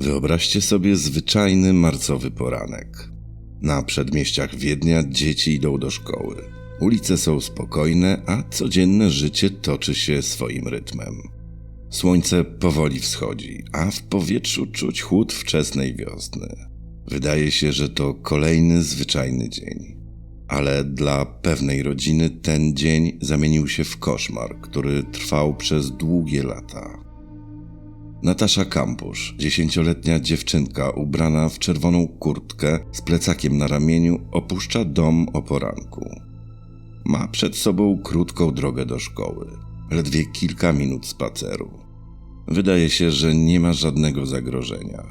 Wyobraźcie sobie zwyczajny marcowy poranek. Na przedmieściach Wiednia dzieci idą do szkoły. Ulice są spokojne, a codzienne życie toczy się swoim rytmem. Słońce powoli wschodzi, a w powietrzu czuć chłód wczesnej wiosny. Wydaje się, że to kolejny zwyczajny dzień. Ale dla pewnej rodziny ten dzień zamienił się w koszmar, który trwał przez długie lata. Natasza Kampusz, dziesięcioletnia dziewczynka ubrana w czerwoną kurtkę z plecakiem na ramieniu, opuszcza dom o poranku. Ma przed sobą krótką drogę do szkoły, ledwie kilka minut spaceru. Wydaje się, że nie ma żadnego zagrożenia.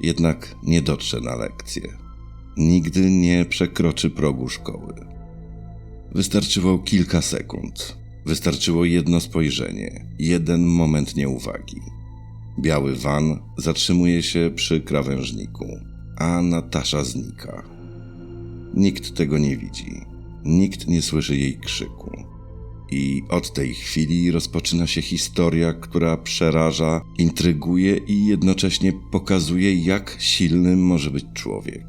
Jednak nie dotrze na lekcję. Nigdy nie przekroczy progu szkoły. Wystarczyło kilka sekund. Wystarczyło jedno spojrzenie, jeden moment nieuwagi. Biały van zatrzymuje się przy krawężniku, a Natasza znika. Nikt tego nie widzi, nikt nie słyszy jej krzyku. I od tej chwili rozpoczyna się historia, która przeraża, intryguje i jednocześnie pokazuje, jak silny może być człowiek.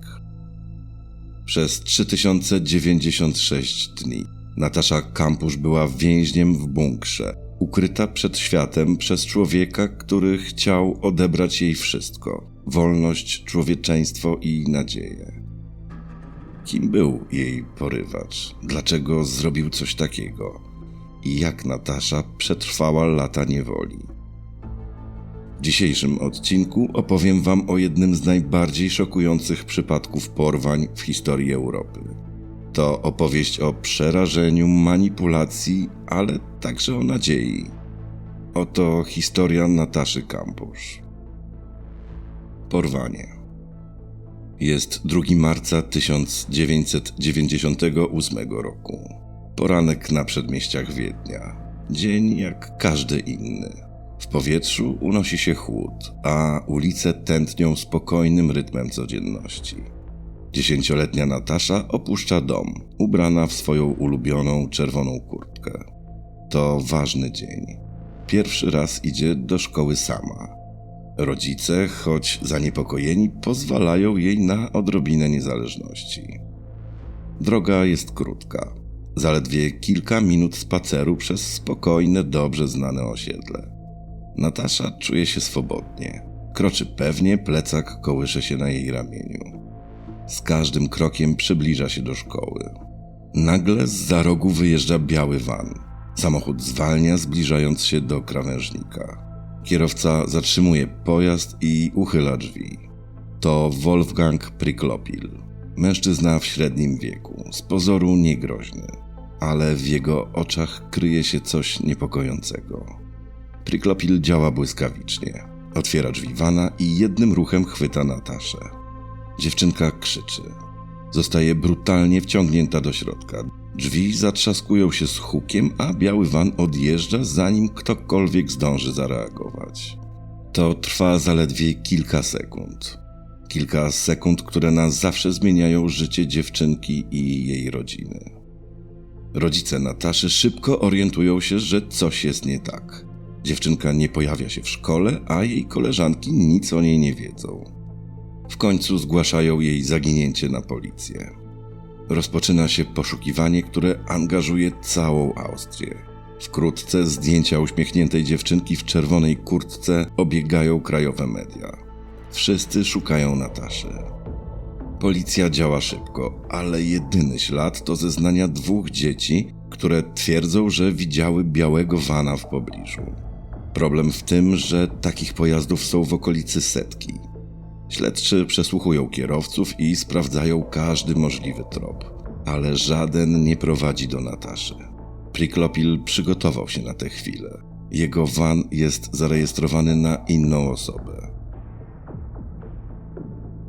Przez 3096 dni Natasza Kampusz była więźniem w bunkrze, ukryta przed światem przez człowieka, który chciał odebrać jej wszystko wolność, człowieczeństwo i nadzieję. Kim był jej porywacz? Dlaczego zrobił coś takiego? I jak Natasza przetrwała lata niewoli? W dzisiejszym odcinku opowiem Wam o jednym z najbardziej szokujących przypadków porwań w historii Europy. To opowieść o przerażeniu, manipulacji, ale także o nadziei. Oto historia Nataszy Kampusz. Porwanie. Jest 2 marca 1998 roku. Poranek na przedmieściach Wiednia. Dzień jak każdy inny. W powietrzu unosi się chłód, a ulice tętnią spokojnym rytmem codzienności. Dziesięcioletnia Natasza opuszcza dom, ubrana w swoją ulubioną czerwoną kurtkę. To ważny dzień. Pierwszy raz idzie do szkoły sama. Rodzice, choć zaniepokojeni, pozwalają jej na odrobinę niezależności. Droga jest krótka, zaledwie kilka minut spaceru przez spokojne, dobrze znane osiedle. Natasza czuje się swobodnie. Kroczy pewnie, plecak kołysze się na jej ramieniu. Z każdym krokiem przybliża się do szkoły. Nagle z za rogu wyjeżdża biały van. Samochód zwalnia, zbliżając się do krawężnika. Kierowca zatrzymuje pojazd i uchyla drzwi. To Wolfgang Priklopil, mężczyzna w średnim wieku, z pozoru niegroźny, ale w jego oczach kryje się coś niepokojącego. Priklopil działa błyskawicznie. Otwiera drzwi wana i jednym ruchem chwyta Nataszę. Dziewczynka krzyczy. Zostaje brutalnie wciągnięta do środka. Drzwi zatrzaskują się z hukiem, a biały van odjeżdża, zanim ktokolwiek zdąży zareagować. To trwa zaledwie kilka sekund. Kilka sekund, które na zawsze zmieniają życie dziewczynki i jej rodziny. Rodzice Nataszy szybko orientują się, że coś jest nie tak. Dziewczynka nie pojawia się w szkole, a jej koleżanki nic o niej nie wiedzą. W końcu zgłaszają jej zaginięcie na policję. Rozpoczyna się poszukiwanie, które angażuje całą Austrię. Wkrótce zdjęcia uśmiechniętej dziewczynki w czerwonej kurtce obiegają krajowe media. Wszyscy szukają Nataszy. Policja działa szybko, ale jedyny ślad to zeznania dwóch dzieci, które twierdzą, że widziały białego wana w pobliżu. Problem w tym, że takich pojazdów są w okolicy setki. Śledczy przesłuchują kierowców i sprawdzają każdy możliwy trop, ale żaden nie prowadzi do Nataszy. Priklopil przygotował się na tę chwilę. Jego van jest zarejestrowany na inną osobę.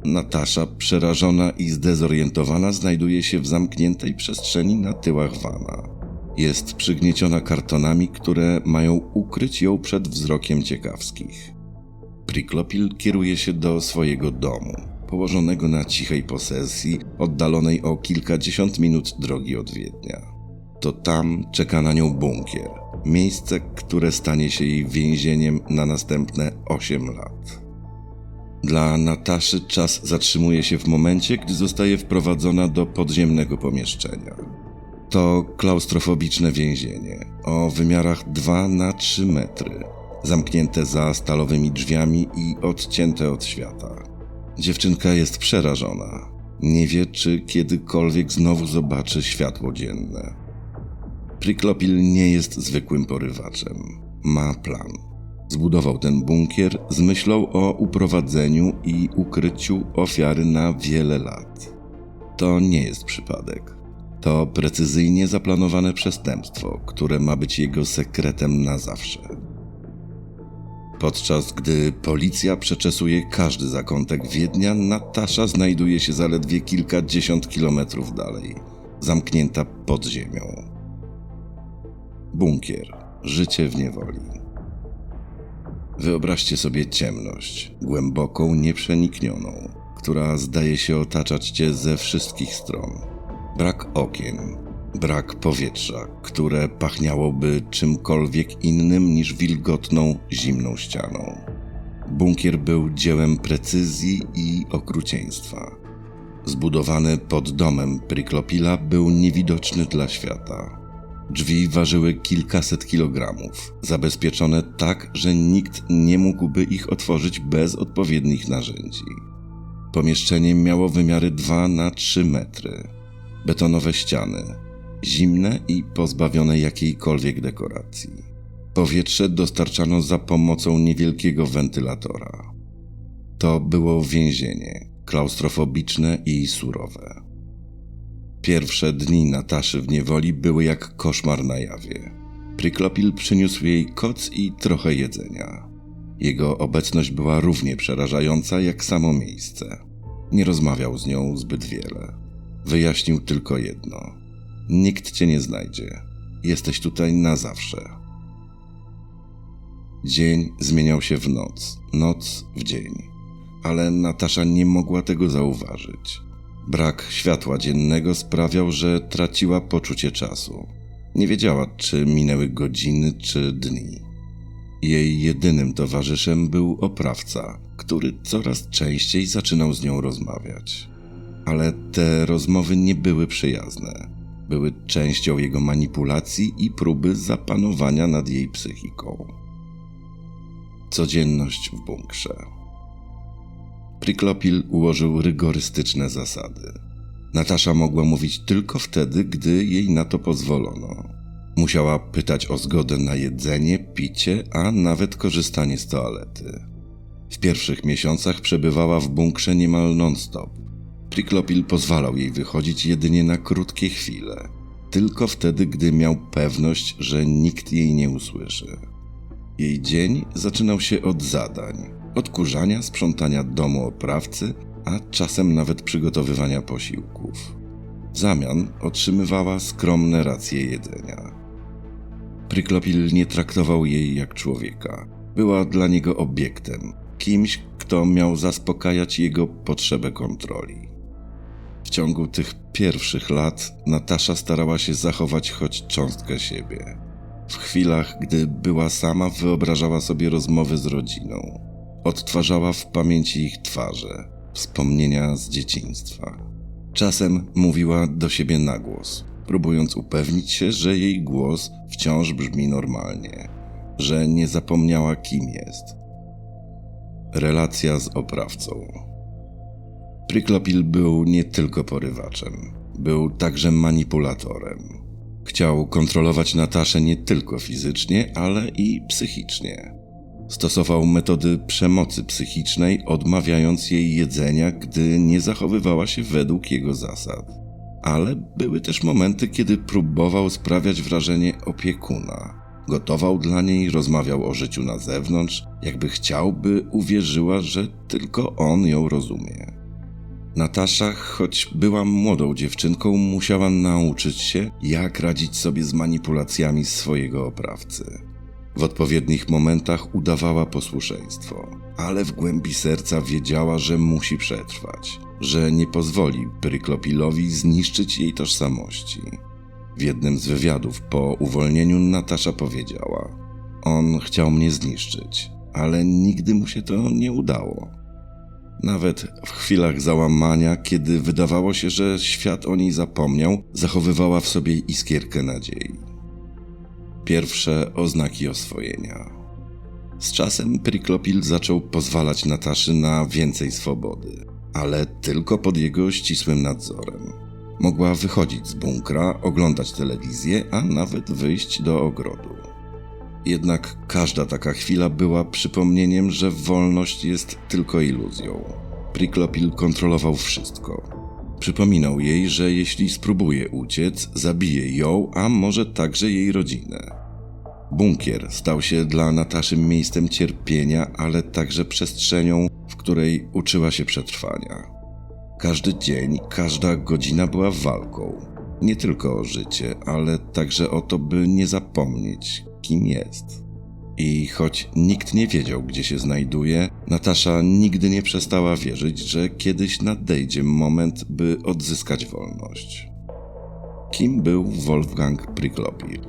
Natasza, przerażona i zdezorientowana, znajduje się w zamkniętej przestrzeni na tyłach wana. Jest przygnieciona kartonami, które mają ukryć ją przed wzrokiem ciekawskich. Priklopil kieruje się do swojego domu, położonego na cichej posesji, oddalonej o kilkadziesiąt minut drogi od Wiednia. To tam czeka na nią bunkier, miejsce, które stanie się jej więzieniem na następne 8 lat. Dla Nataszy czas zatrzymuje się w momencie, gdy zostaje wprowadzona do podziemnego pomieszczenia. To klaustrofobiczne więzienie o wymiarach 2 na 3 metry, zamknięte za stalowymi drzwiami i odcięte od świata. Dziewczynka jest przerażona. Nie wie, czy kiedykolwiek znowu zobaczy światło dzienne. Priklopil nie jest zwykłym porywaczem. Ma plan. Zbudował ten bunkier z myślą o uprowadzeniu i ukryciu ofiary na wiele lat. To nie jest przypadek. To precyzyjnie zaplanowane przestępstwo, które ma być jego sekretem na zawsze. Podczas gdy policja przeczesuje każdy zakątek Wiednia, Natasza znajduje się zaledwie kilkadziesiąt kilometrów dalej, zamknięta pod ziemią. Bunkier. Życie w niewoli. Wyobraźcie sobie ciemność, głęboką, nieprzeniknioną, która zdaje się otaczać cię ze wszystkich stron. Brak okien, brak powietrza, które pachniałoby czymkolwiek innym niż wilgotną, zimną ścianą. Bunkier był dziełem precyzji i okrucieństwa. Zbudowany pod domem Priklopila był niewidoczny dla świata. Drzwi ważyły kilkaset kilogramów, zabezpieczone tak, że nikt nie mógłby ich otworzyć bez odpowiednich narzędzi. Pomieszczenie miało wymiary 2 na 3 metry. Betonowe ściany, zimne i pozbawione jakiejkolwiek dekoracji. Powietrze dostarczano za pomocą niewielkiego wentylatora. To było więzienie, klaustrofobiczne i surowe. Pierwsze dni Nataszy w niewoli były jak koszmar na jawie. Priklopil przyniósł jej koc i trochę jedzenia. Jego obecność była równie przerażająca jak samo miejsce. Nie rozmawiał z nią zbyt wiele. Wyjaśnił tylko jedno: Nikt cię nie znajdzie. Jesteś tutaj na zawsze. Dzień zmieniał się w noc, noc w dzień, ale Natasza nie mogła tego zauważyć. Brak światła dziennego sprawiał, że traciła poczucie czasu. Nie wiedziała, czy minęły godziny czy dni. Jej jedynym towarzyszem był oprawca, który coraz częściej zaczynał z nią rozmawiać. Ale te rozmowy nie były przyjazne. Były częścią jego manipulacji i próby zapanowania nad jej psychiką. Codzienność w bunkrze. Priklopil ułożył rygorystyczne zasady. Natasza mogła mówić tylko wtedy, gdy jej na to pozwolono. Musiała pytać o zgodę na jedzenie, picie, a nawet korzystanie z toalety. W pierwszych miesiącach przebywała w bunkrze niemal non-stop. Priklopil pozwalał jej wychodzić jedynie na krótkie chwile, tylko wtedy, gdy miał pewność, że nikt jej nie usłyszy. Jej dzień zaczynał się od zadań, odkurzania, sprzątania domu oprawcy, a czasem nawet przygotowywania posiłków. W zamian otrzymywała skromne racje jedzenia. Priklopil nie traktował jej jak człowieka. Była dla niego obiektem, kimś, kto miał zaspokajać jego potrzebę kontroli. W ciągu tych pierwszych lat Natasza starała się zachować choć cząstkę siebie. W chwilach, gdy była sama, wyobrażała sobie rozmowy z rodziną. Odtwarzała w pamięci ich twarze, wspomnienia z dzieciństwa. Czasem mówiła do siebie na głos, próbując upewnić się, że jej głos wciąż brzmi normalnie, że nie zapomniała, kim jest. Relacja z oprawcą. Priklopil był nie tylko porywaczem, był także manipulatorem. Chciał kontrolować Nataszę nie tylko fizycznie, ale i psychicznie. Stosował metody przemocy psychicznej, odmawiając jej jedzenia, gdy nie zachowywała się według jego zasad. Ale były też momenty, kiedy próbował sprawiać wrażenie opiekuna. Gotował dla niej, rozmawiał o życiu na zewnątrz, jakby chciał, by uwierzyła, że tylko on ją rozumie. Natasza, choć była młodą dziewczynką, musiała nauczyć się, jak radzić sobie z manipulacjami swojego oprawcy. W odpowiednich momentach udawała posłuszeństwo, ale w głębi serca wiedziała, że musi przetrwać, że nie pozwoli Pryklopilowi zniszczyć jej tożsamości. W jednym z wywiadów po uwolnieniu Natasza powiedziała: On chciał mnie zniszczyć, ale nigdy mu się to nie udało. Nawet w chwilach załamania, kiedy wydawało się, że świat o niej zapomniał, zachowywała w sobie iskierkę nadziei. Pierwsze oznaki oswojenia. Z czasem Priklopil zaczął pozwalać Nataszy na więcej swobody, ale tylko pod jego ścisłym nadzorem. Mogła wychodzić z bunkra, oglądać telewizję, a nawet wyjść do ogrodu. Jednak każda taka chwila była przypomnieniem, że wolność jest tylko iluzją. Priklopil kontrolował wszystko. Przypominał jej, że jeśli spróbuje uciec, zabije ją, a może także jej rodzinę. Bunkier stał się dla Nataszy miejscem cierpienia, ale także przestrzenią, w której uczyła się przetrwania. Każdy dzień, każda godzina była walką. Nie tylko o życie, ale także o to, by nie zapomnieć, kim jest. I choć nikt nie wiedział, gdzie się znajduje, Natasza nigdy nie przestała wierzyć, że kiedyś nadejdzie moment, by odzyskać wolność. Kim był Wolfgang Priklopil?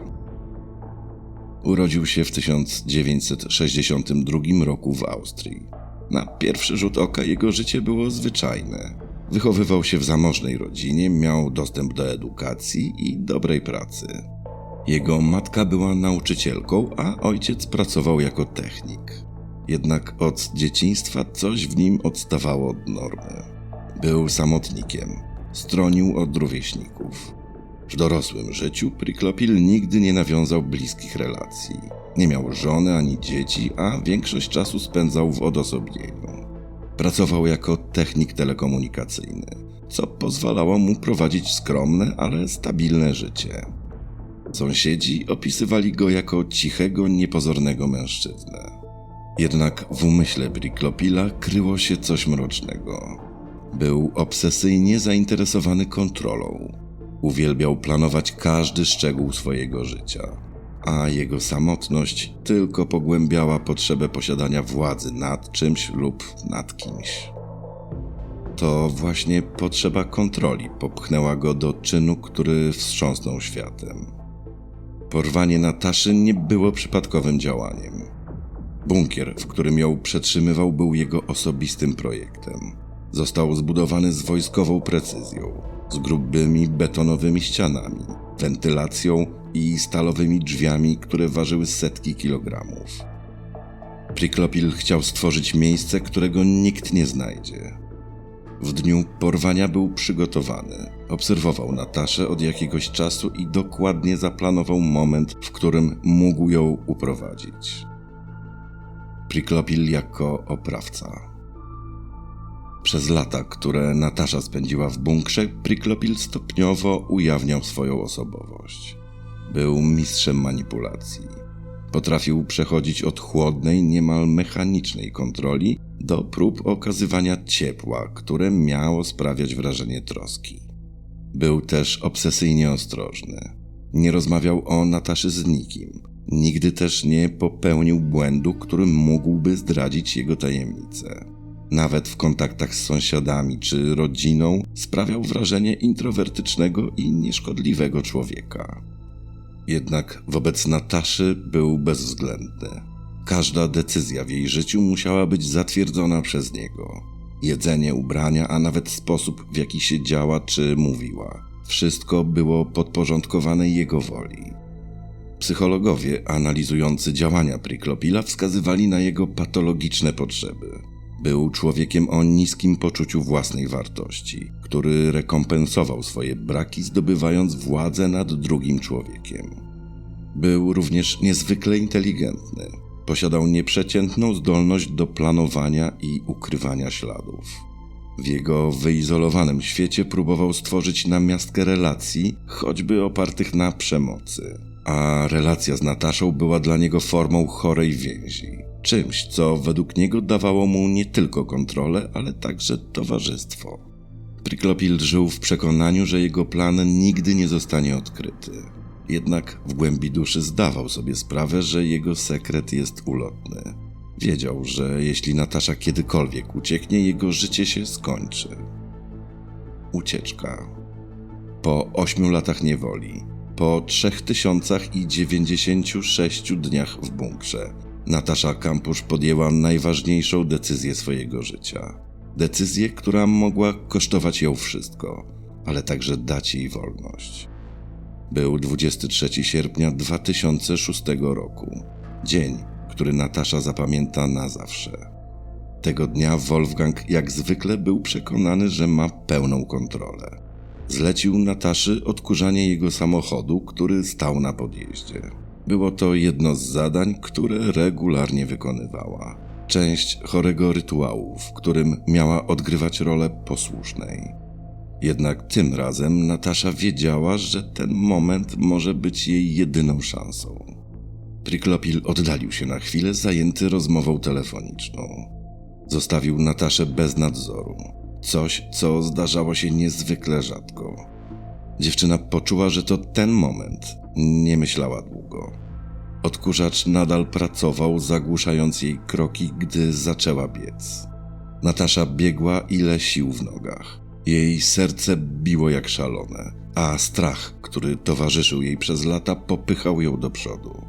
Urodził się w 1962 roku w Austrii. Na pierwszy rzut oka jego życie było zwyczajne. Wychowywał się w zamożnej rodzinie, miał dostęp do edukacji i dobrej pracy. Jego matka była nauczycielką, a ojciec pracował jako technik. Jednak od dzieciństwa coś w nim odstawało od normy. Był samotnikiem, stronił od rówieśników. W dorosłym życiu Priklopil nigdy nie nawiązał bliskich relacji. Nie miał żony ani dzieci, a większość czasu spędzał w odosobnieniu. Pracował jako technik telekomunikacyjny, co pozwalało mu prowadzić skromne, ale stabilne życie. Sąsiedzi opisywali go jako cichego, niepozornego mężczyznę. Jednak w umyśle Briklopila kryło się coś mrocznego. Był obsesyjnie zainteresowany kontrolą. Uwielbiał planować każdy szczegół swojego życia, a jego samotność tylko pogłębiała potrzebę posiadania władzy nad czymś lub nad kimś. To właśnie potrzeba kontroli popchnęła go do czynu, który wstrząsnął światem. Porwanie Nataszy nie było przypadkowym działaniem. Bunkier, w którym ją przetrzymywał, był jego osobistym projektem. Został zbudowany z wojskową precyzją, z grubymi betonowymi ścianami, wentylacją i stalowymi drzwiami, które ważyły setki kilogramów. Priklopil chciał stworzyć miejsce, którego nikt nie znajdzie. W dniu porwania był przygotowany. Obserwował Nataszę od jakiegoś czasu i dokładnie zaplanował moment, w którym mógł ją uprowadzić. Priklopil jako oprawca. Przez lata, które Natasza spędziła w bunkrze, Priklopil stopniowo ujawniał swoją osobowość. Był mistrzem manipulacji. Potrafił przechodzić od chłodnej, niemal mechanicznej kontroli do prób okazywania ciepła, które miało sprawiać wrażenie troski. Był też obsesyjnie ostrożny. Nie rozmawiał o Nataszy z nikim. Nigdy też nie popełnił błędu, który mógłby zdradzić jego tajemnicę. Nawet w kontaktach z sąsiadami czy rodziną sprawiał wrażenie introwertycznego i nieszkodliwego człowieka. Jednak wobec Nataszy był bezwzględny. Każda decyzja w jej życiu musiała być zatwierdzona przez niego. Jedzenie, ubrania, a nawet sposób, w jaki się działa czy mówiła. Wszystko było podporządkowane jego woli. Psychologowie analizujący działania Priklopila wskazywali na jego patologiczne potrzeby. Był człowiekiem o niskim poczuciu własnej wartości, który rekompensował swoje braki, zdobywając władzę nad drugim człowiekiem. Był również niezwykle inteligentny. Posiadał nieprzeciętną zdolność do planowania i ukrywania śladów. W jego wyizolowanym świecie próbował stworzyć namiastkę relacji, choćby opartych na przemocy, a relacja z Nataszą była dla niego formą chorej więzi czymś, co według niego dawało mu nie tylko kontrolę, ale także towarzystwo. Priklopil żył w przekonaniu, że jego plan nigdy nie zostanie odkryty. Jednak w głębi duszy zdawał sobie sprawę, że jego sekret jest ulotny. Wiedział, że jeśli Natasza kiedykolwiek ucieknie, jego życie się skończy. Ucieczka. Po ośmiu latach niewoli, po trzech tysiącach i dziewięćdziesięciu sześciu dniach w bunkrze, Natasza Kampusz podjęła najważniejszą decyzję swojego życia. Decyzję, która mogła kosztować ją wszystko, ale także dać jej wolność. Był 23 sierpnia 2006 roku. Dzień, który Natasza zapamięta na zawsze. Tego dnia Wolfgang jak zwykle był przekonany, że ma pełną kontrolę. Zlecił Nataszy odkurzanie jego samochodu, który stał na podjeździe. Było to jedno z zadań, które regularnie wykonywała. Część chorego rytuału, w którym miała odgrywać rolę posłusznej. Jednak tym razem Natasza wiedziała, że ten moment może być jej jedyną szansą. Triklopil oddalił się na chwilę, zajęty rozmową telefoniczną. Zostawił Nataszę bez nadzoru. Coś, co zdarzało się niezwykle rzadko. Dziewczyna poczuła, że to ten moment. Nie myślała długo. Odkurzacz nadal pracował, zagłuszając jej kroki, gdy zaczęła biec. Natasza biegła ile sił w nogach. Jej serce biło jak szalone, a strach, który towarzyszył jej przez lata, popychał ją do przodu.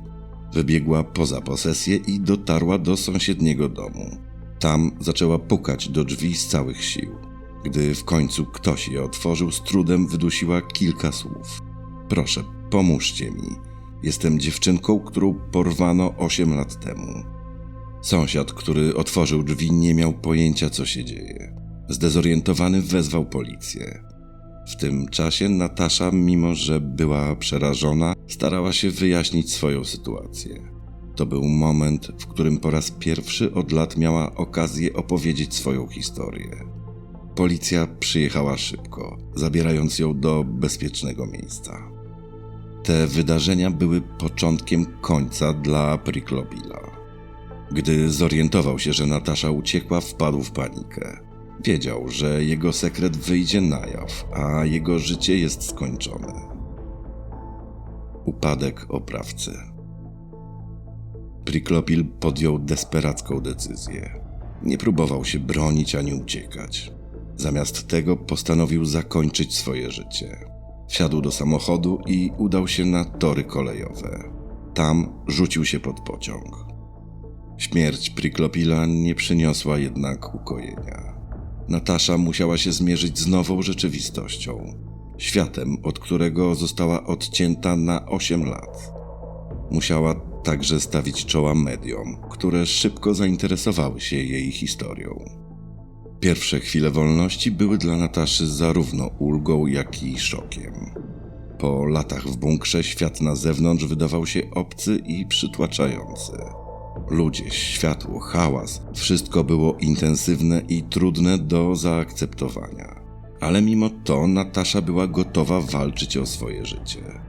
Wybiegła poza posesję i dotarła do sąsiedniego domu. Tam zaczęła pukać do drzwi z całych sił. Gdy w końcu ktoś je otworzył, z trudem wydusiła kilka słów. Proszę, pomóżcie mi. Jestem dziewczynką, którą porwano 8 lat temu. Sąsiad, który otworzył drzwi, nie miał pojęcia, co się dzieje. Zdezorientowany wezwał policję. W tym czasie Natasza, mimo że była przerażona, starała się wyjaśnić swoją sytuację. To był moment, w którym po raz pierwszy od lat miała okazję opowiedzieć swoją historię. Policja przyjechała szybko, zabierając ją do bezpiecznego miejsca. Te wydarzenia były początkiem końca dla Priklobila. Gdy zorientował się, że Natasza uciekła, wpadł w panikę. Wiedział, że jego sekret wyjdzie na jaw, a jego życie jest skończone. Upadek oprawcy. Priklopil podjął desperacką decyzję. Nie próbował się bronić ani uciekać. Zamiast tego postanowił zakończyć swoje życie. Wsiadł do samochodu i udał się na tory kolejowe. Tam rzucił się pod pociąg. Śmierć Priklopila nie przyniosła jednak ukojenia. Natasza musiała się zmierzyć z nową rzeczywistością. Światem, od którego została odcięta na 8 lat. Musiała także stawić czoła mediom, które szybko zainteresowały się jej historią. Pierwsze chwile wolności były dla Nataszy zarówno ulgą, jak i szokiem. Po latach w bunkrze świat na zewnątrz wydawał się obcy i przytłaczający. Ludzie, światło, hałas wszystko było intensywne i trudne do zaakceptowania. Ale mimo to Natasza była gotowa walczyć o swoje życie.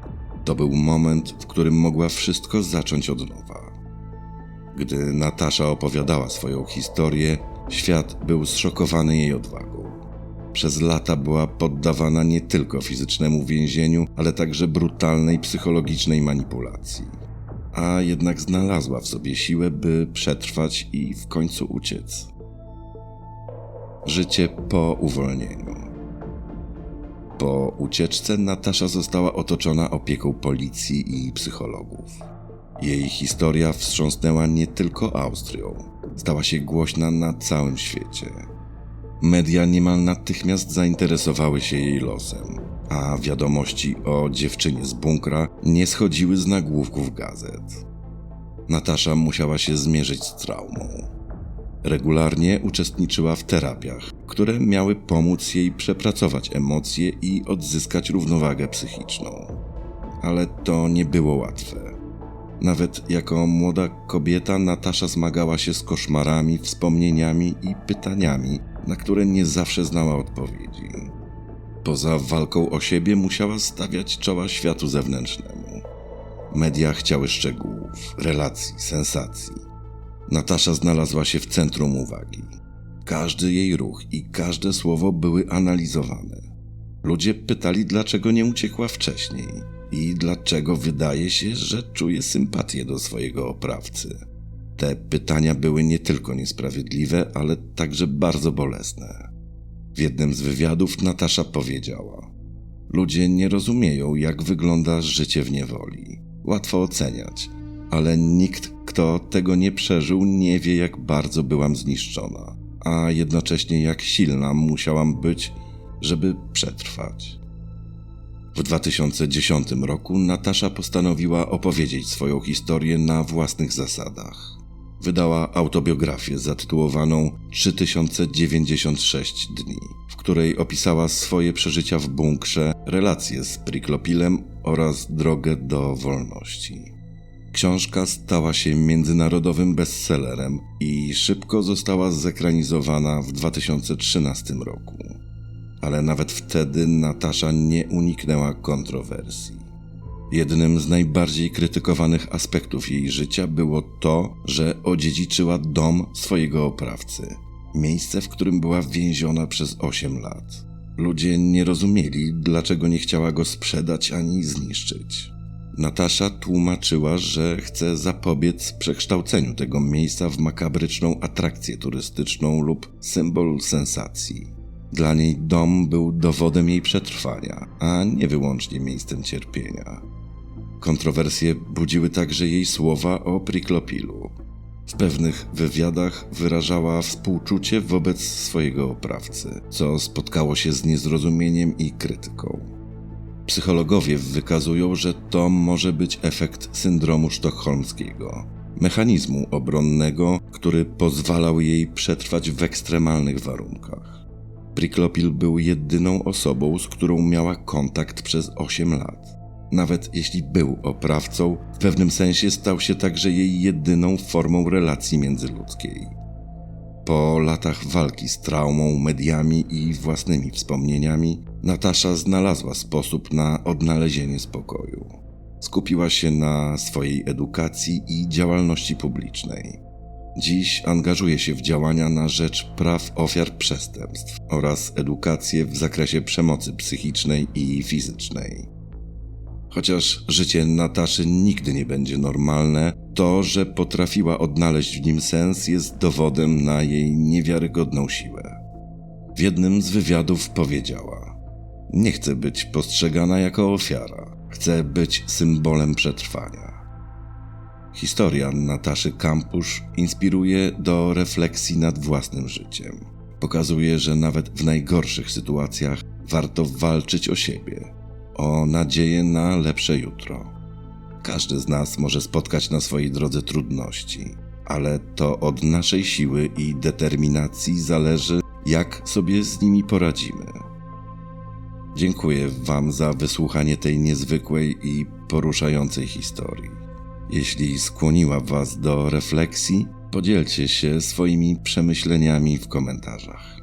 To był moment, w którym mogła wszystko zacząć od nowa. Gdy Natasza opowiadała swoją historię, świat był zszokowany jej odwagą. Przez lata była poddawana nie tylko fizycznemu więzieniu, ale także brutalnej psychologicznej manipulacji a jednak znalazła w sobie siłę, by przetrwać i w końcu uciec. Życie po uwolnieniu. Po ucieczce Natasza została otoczona opieką policji i psychologów. Jej historia wstrząsnęła nie tylko Austrią, stała się głośna na całym świecie. Media niemal natychmiast zainteresowały się jej losem a wiadomości o dziewczynie z bunkra nie schodziły z nagłówków gazet. Natasza musiała się zmierzyć z traumą. Regularnie uczestniczyła w terapiach, które miały pomóc jej przepracować emocje i odzyskać równowagę psychiczną. Ale to nie było łatwe. Nawet jako młoda kobieta Natasza zmagała się z koszmarami, wspomnieniami i pytaniami, na które nie zawsze znała odpowiedzi. Poza walką o siebie musiała stawiać czoła światu zewnętrznemu. Media chciały szczegółów, relacji, sensacji. Natasza znalazła się w centrum uwagi. Każdy jej ruch i każde słowo były analizowane. Ludzie pytali, dlaczego nie uciekła wcześniej i dlaczego wydaje się, że czuje sympatię do swojego oprawcy. Te pytania były nie tylko niesprawiedliwe, ale także bardzo bolesne. W jednym z wywiadów Natasza powiedziała: Ludzie nie rozumieją, jak wygląda życie w niewoli. Łatwo oceniać, ale nikt, kto tego nie przeżył, nie wie, jak bardzo byłam zniszczona. a jednocześnie jak silna musiałam być, żeby przetrwać. W 2010 roku Natasza postanowiła opowiedzieć swoją historię na własnych zasadach. Wydała autobiografię zatytułowaną 3096 dni, w której opisała swoje przeżycia w bunkrze, relacje z Priklopilem oraz drogę do wolności. Książka stała się międzynarodowym bestsellerem i szybko została zekranizowana w 2013 roku. Ale nawet wtedy Natasza nie uniknęła kontrowersji. Jednym z najbardziej krytykowanych aspektów jej życia było to, że odziedziczyła dom swojego oprawcy, miejsce, w którym była więziona przez 8 lat. Ludzie nie rozumieli, dlaczego nie chciała go sprzedać ani zniszczyć. Natasza tłumaczyła, że chce zapobiec przekształceniu tego miejsca w makabryczną atrakcję turystyczną lub symbol sensacji. Dla niej dom był dowodem jej przetrwania, a nie wyłącznie miejscem cierpienia. Kontrowersje budziły także jej słowa o Priklopilu. W pewnych wywiadach wyrażała współczucie wobec swojego oprawcy, co spotkało się z niezrozumieniem i krytyką. Psychologowie wykazują, że to może być efekt syndromu sztokholmskiego, mechanizmu obronnego, który pozwalał jej przetrwać w ekstremalnych warunkach. Priklopil był jedyną osobą, z którą miała kontakt przez 8 lat. Nawet jeśli był oprawcą, w pewnym sensie stał się także jej jedyną formą relacji międzyludzkiej. Po latach walki z traumą, mediami i własnymi wspomnieniami, Natasza znalazła sposób na odnalezienie spokoju. Skupiła się na swojej edukacji i działalności publicznej. Dziś angażuje się w działania na rzecz praw ofiar przestępstw oraz edukację w zakresie przemocy psychicznej i fizycznej. Chociaż życie Nataszy nigdy nie będzie normalne, to, że potrafiła odnaleźć w nim sens, jest dowodem na jej niewiarygodną siłę. W jednym z wywiadów powiedziała: Nie chcę być postrzegana jako ofiara, chcę być symbolem przetrwania. Historia Nataszy Kampusz inspiruje do refleksji nad własnym życiem. Pokazuje, że nawet w najgorszych sytuacjach warto walczyć o siebie, o nadzieję na lepsze jutro. Każdy z nas może spotkać na swojej drodze trudności, ale to od naszej siły i determinacji zależy, jak sobie z nimi poradzimy. Dziękuję Wam za wysłuchanie tej niezwykłej i poruszającej historii. Jeśli skłoniła Was do refleksji, podzielcie się swoimi przemyśleniami w komentarzach.